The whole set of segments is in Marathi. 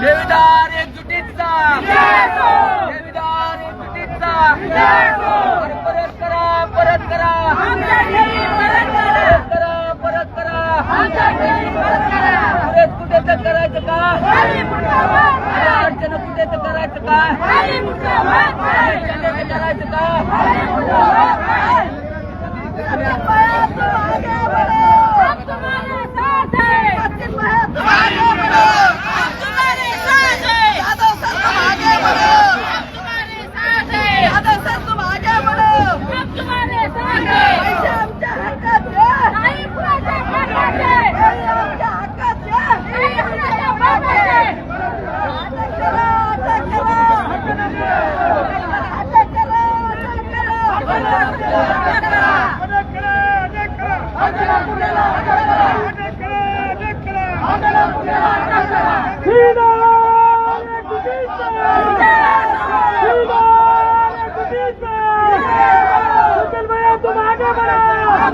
देवीदार एकजुटीचा देवीदार एकजुटीचा परत करा परत करा परत करा परत करा. कुठे तर करायचं का अरे अडचण कुठे तर करायचं का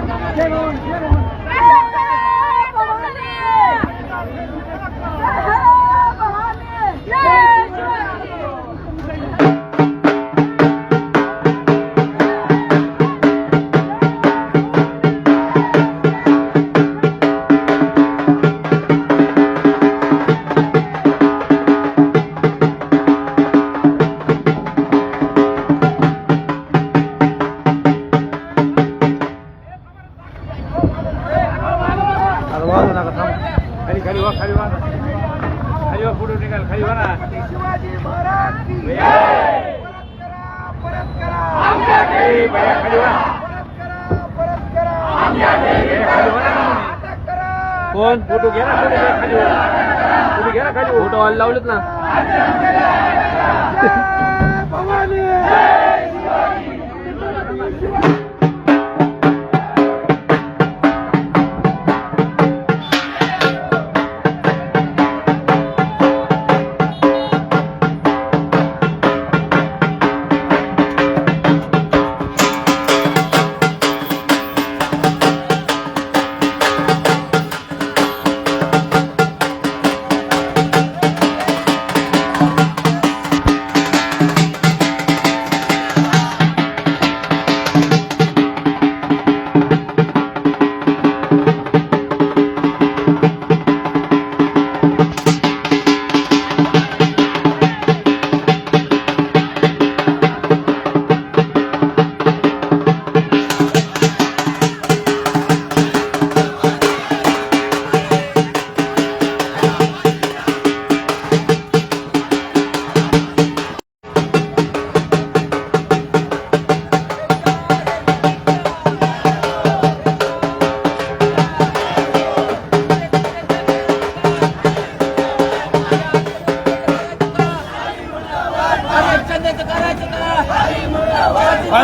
अडचणीचं करायचं का खाली खाली फोटो निघाल खाली वा ना खाली भैया, खाली वा खाली वा ना तुम्ही. कोण? फोटो घ्या ना फोटो घ्या खाली. फोटो घ्या ना खाली. फोटो लावलेत ना. अडचणीचं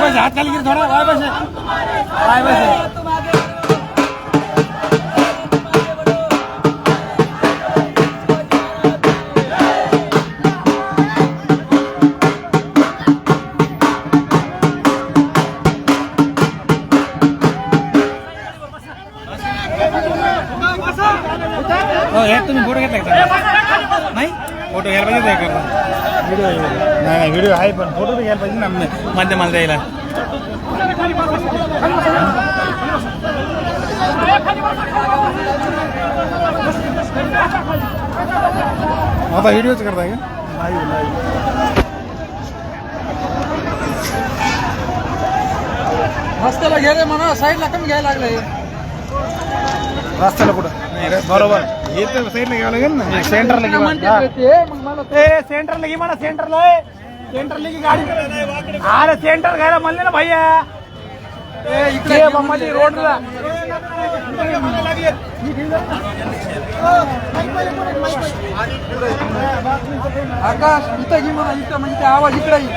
बसे हात खाली थोडा वाय बसे। वाय बसे। हे तुम्ही फ़ोटो घेतला फ़ोटो व्हिडिओ नाही नाही व्हिडिओ आहे पण फोटो तर घ्यायला पाहिजे ना माध्यमाला द्यायला आता व्हिडिओच करताय का? नाही नाही. रस्त्याला घे रे म्हणा साईडला कमी घ्यायला लागले. रस्त्याला कुठं बरोबर हे तर साईडला घ्यावं लागेल ना सेंटरला घे हा. ते, मला ए सेंटरला घे म्हणा सेंटरला ए. सेंटरला घे गाडी अरे सेंटर घ्यायला म्हणले ना भैया ए इकडे ये मध्ये रोडला आकाश इथं घे म्हणा इथं म्हणजे ते आवाज इकडे येईल.